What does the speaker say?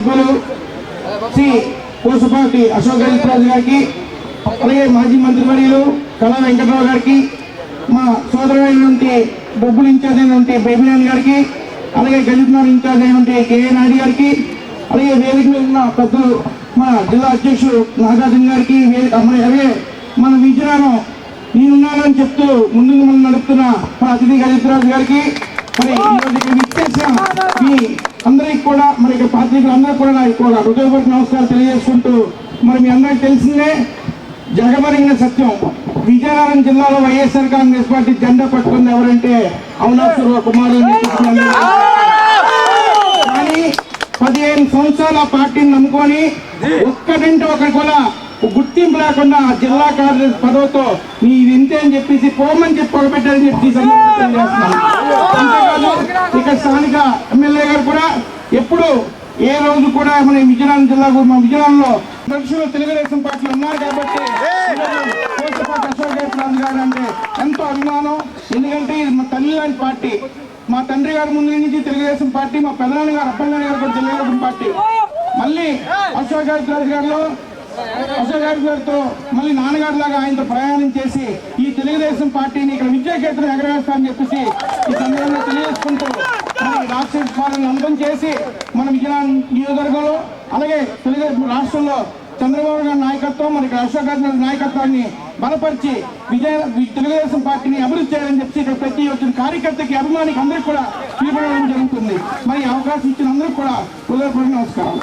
సభ్యులు శ్రీ అశోక్ రాజు గారికి అలాగే మాజీ మంత్రివర్యులు కళా వెంకటరావు గారికి మా సోదరుడైనటువంటి బొబ్బులు ఇన్ఛార్జ్ అయినటువంటి బేబీనాథ్ గారికి అలాగే గజత్నాథ్ ఇన్ఛార్జ్ అయినటువంటి కేఏ నాయుడు గారికి అలాగే వేదిక ఉన్న పెద్దలు మా జిల్లా అధ్యక్షుడు నాగార్జున గారికి వే- అలాగే మన విజయనగరం నేనున్నానని చెప్తూ ముందుకు మనం నడుపుతున్న మా అతిథి గజరాజు గారికి మరి ఈరోజు ఇక్కడ విచ్చేసిన మీ అందరికి కూడా మరి ఇక్కడ పాత్రికులు అందరూ కూడా నాకు కూడా హృదయపూర్వక నమస్కారం తెలియజేసుకుంటూ మరి మీ అందరికి తెలిసిందే జగమరిగిన సత్యం. విజయనగరం జిల్లాలో వైఎస్ఆర్ కాంగ్రెస్ పార్టీ జెండా పట్టుకుంది ఎవరంటే అవునాసుర కుమార్ అని కానీ పదిహేను సంవత్సరాల పార్టీని నమ్ముకొని ఒక్కడంటే ఒకటి కూడా గుర్తింపు లేకుండా జిల్లా కార్యదర్శి పదవితో నీ ఇది ఇంతే అని చెప్పేసి పోమని చెప్పి పొగబెట్టారని చెప్పి ఈ ఇక్కడ స్థానిక ఎప్పుడు ఏ రోజు కూడా మన విజయనగరం జిల్లాకు మా విజయనగరంలో మనుషులు తెలుగుదేశం పార్టీలు ఉన్నారు కాబట్టి కోసపాటి అశోక్ గజరాజు గారు అంటే ఎంతో అభిమానం. ఎందుకంటే ఇది మా తల్లి లాంటి పార్టీ. మా తండ్రి గారి ముందు నుంచి తెలుగుదేశం పార్టీ మా పెదనాన్న గారు అప్పలనాన్న గారు కూడా తెలుగుదేశం పార్టీ. మళ్ళీ అశోక్ గజరాజు గారిలో అశోక్ గారి గారితో మళ్ళీ నాన్నగారి లాగా ఆయనతో ప్రయాణం చేసి ఈ తెలుగుదేశం పార్టీని ఇక్కడ విద్యాకేతనం ఎగరవేస్తామని చెప్పేసి రాక్షస్ రాష్ట్ర పాలన అంతం చేసి మనం విజయనగరం నియోజకవర్గంలో అలాగే తెలుగుదేశం రాష్ట్రంలో చంద్రబాబు గారి నాయకత్వం మనకి అశోక్ గారి నాయకత్వాన్ని బలపరిచి విజయ తెలుగుదేశం పార్టీని అభివృద్ధి చేయాలని చెప్పి ఇక్కడ ప్రతి వచ్చిన కార్యకర్తకి అభిమానికి అందరికీ కూడా పిలుపుకోవడం జరుగుతుంది. మరి అవకాశం ఇచ్చిన అందరికీ కూడా హృదయపూర్వక నమస్కారం